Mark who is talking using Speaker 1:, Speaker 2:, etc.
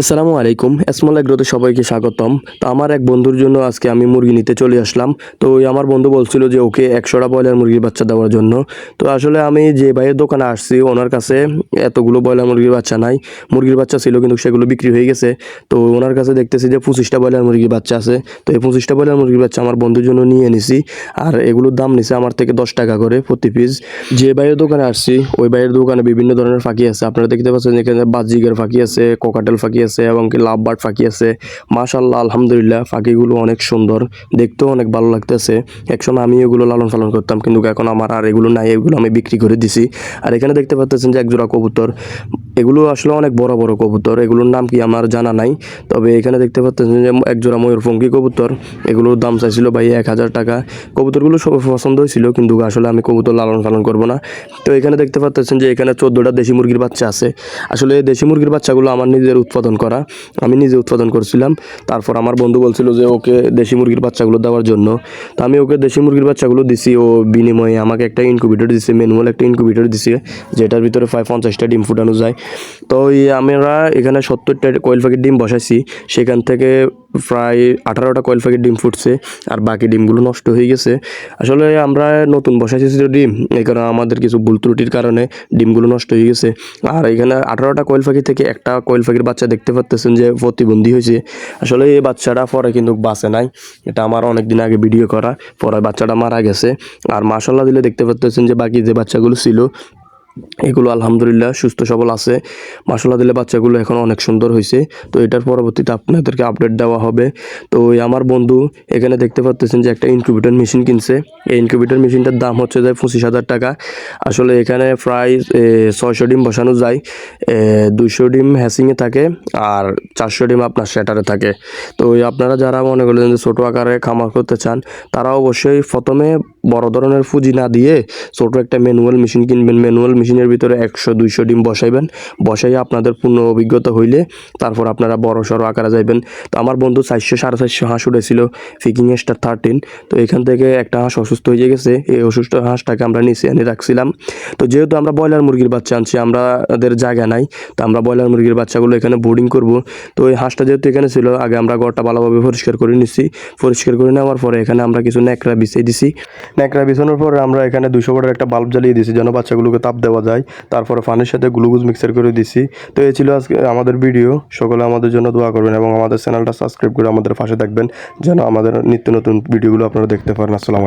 Speaker 1: আসসালামু আলাইকুম এসমল এগ্রোতে সবাইকে স্বাগতম। তো আমার এক বন্ধুর জন্য আজকে আমি মুরগি নিতে চলে আসলাম। তো ওই আমার বন্ধু বলছিল যে ওকে একশোটা ব্রয়লার মুরগির বাচ্চা দেওয়ার জন্য। তো আসলে আমি যে ভাইয়ের দোকানে আসছি, ওনার কাছে এতগুলো ব্রয়লার মুরগির বাচ্চা নাই। মুরগির বাচ্চা ছিল, কিন্তু সেগুলো বিক্রি হয়ে গেছে। তো ওনার কাছে দেখতেছি যে পঁচিশটা ব্রয়লার মুরগির বাচ্চা আছে। তো এই পঁচিশটা ব্রয়লার মুরগির বাচ্চা আমার বন্ধুর জন্য নিয়ে নিছি আর এগুলোর দাম নিছে আমার থেকে দশ টাকা করে প্রতি পিস যে ভাইয়ের দোকানে আসছি, ওই ভাইয়ের দোকানে বিভিন্ন ধরনের ফাঁকি আছে। আপনারা দেখতে পাচ্ছেন এখানে বাজিগের ফাঁকি আছে কোকাটেল ফাঁকি আছে এবং কি লাভ বার্ড ফাঁকি আছে। মাশাল্লাহ আলহামদুলিল্লাহ, ফাঁকিগুলো অনেক সুন্দর। দেখতেও অনেক ভালো লাগতেছে। একসময় আমি এগুলো লালন পালন করতাম, কিন্তু এখন আমার আর এগুলো নাই, এগুলো আমি বিক্রি করে দিছি। আর এখানে দেখতে পাচ্ছেন যে একজোড়া কবুতর। এগুলো আসলে অনেক বড় বড় কবুতর। এগুলোর নাম কি আমার জানা নাই। তবে এখানে দেখতে পাচ্ছেন যে একজোড়া ময়ূরপঙ্খী কবুতর। এগুলোর দাম চাইছিল ভাই এক হাজার টাকা। কবুতরগুলো সব পছন্দ হয়েছিল, কিন্তু আসলে আমি কবুতর লালন পালন করব না। তো এখানে দেখতে পাচ্ছেন যে এখানে চোদ্দোটা দেশি মুরগির বাচ্চা আছে। আসলে দেশি মুরগির বাচ্চাগুলো আমার নিজের উৎপাদন করা। আমি নিজে উৎপাদন করছিলাম। তারপর আমার বন্ধু বলছিল যে ওকে দেশি মুরগির বাচ্চাগুলো দেওয়ার জন্য। তো আমি ওকে দেশি মুরগির বাচ্চাগুলো দিছি। ও বিনিময়ে আমাকে একটা ইনকিউবেটর দিছে ম্যানুয়াল একটা ইনকিউবেটর দিছে, যেটার ভিতরে প্রায় পঞ্চাশটা ডিম ফুটানো যায়। তো আমরা এখানে সত্তরটা কয়েল প্যাকেট ডিম বসাইছি। সেখান থেকে প্রায় আঠারোটা কয়েল পাখির ডিম ফুটছে আর বাকি ডিমগুলো নষ্ট হয়ে গেছে। আসলে আমরা নতুন বসাইছি তো ডিম, এই কারণে আমাদের কিছু ভুল ত্রুটির কারণে ডিমগুলো নষ্ট হয়ে গেছে। আর এখানে আঠারোটা কয়েল পাখি থেকে একটা কয়েল পাখির বাচ্চা দেখতে পাচ্তেছেন যে প্রতিবন্ধী হয়েছে। আসলে এই বাচ্চাটা পরে কিন্তু বাঁচে নাই। এটা আমার অনেক দিন আগে ভিডিও করা, পরে বাচ্চাটা মারা গেছে। আর মাসাল্লাহ দিলে দেখতে পাচ্তেছেন যে বাকি যে বাচ্চাগুলো ছিল এগুলো আলহামদুলিল্লাহ সুস্থ সবল আছে। মশলা দিলে বাচ্চাগুলো এখন অনেক সুন্দর হয়েছে তো এটার পরবর্তীতে আপনাদেরকে আপডেট দেওয়া হবে। তো আমার বন্ধু এখানে দেখতে পাচ্ছেন যে একটা ইনকিউবেটর মেশিন কিনছে। এই ইনকিউবেটর মেশিনটার দাম হচ্ছে যায় পঁচিশ হাজার টাকা। আসলে এখানে প্রায় ছয়শো ডিম বসানো যায়। দুইশো ডিম হ্যাসিংয়ে থাকে আর চারশো ডিম আপনার শ্যাটারে থাকে। তো আপনারা যারা মনে করলেন যে ছোটো আকারে খামার করতে চান, তারা অবশ্যই প্রথমে বড় ধরনের পুঁজি না দিয়ে ছোটো একটা ম্যানুয়াল মেশিন কিনবেন। ম্যানুয়াল মেশিনের ভিতরে একশো, দুইশো ডিম বসাইবেন। বসাই আপনাদের পূর্ণ অভিজ্ঞতা হইলে তারপর আপনারা বড় সড়ো আকারে যাইবেন। তো আমার বন্ধু চারশো, সাড়ে চারশো হাঁস উঠেছিল ফিকিং স্টার থার্টিন তো এখান থেকে একটা হাঁস অসুস্থ হয়ে গেছে, এই অসুস্থ হাঁসটাকে আমরা নিচে এনে রাখছিলাম। তো যেহেতু আমরা ব্রয়লার মুরগির বাচ্চা আনছি আমাদের জায়গা নাই, তো আমরা ব্রয়লার মুরগির বাচ্চাগুলো এখানে বোর্ডিং করব। তো এই হাঁসটা যেহেতু এখানে ছিল, আগে আমরা ঘরটা ভালোভাবে পরিষ্কার করে নিচ্ছি পরিষ্কার করে নেওয়ার পরে এখানে আমরা কিছু ন্যাকড়া বিছিয়ে দিছি। ন্যাকড়া বিছানোর পরে আমরা এখানে দুশো ওয়াটের একটা বাল্ব জ্বালিয়ে দিছি, যেন বাচ্চাগুলোকে তাপ দেওয়া যায়। তারপরে পানির সাথে গ্লুকোজ মিক্সার করে দিছি। তো এই ছিল আজকে, আমাদের ভিডিও। সকলে আমাদের জন্য দোয়া করবেন এবং আমাদের চ্যানেলটা সাবস্ক্রাইব করে আমাদের পাশে থাকবেন, যেন আমাদের নিত্য নতুন ভিডিওগুলো আপনারা দেখতে পারেন। আসসালাম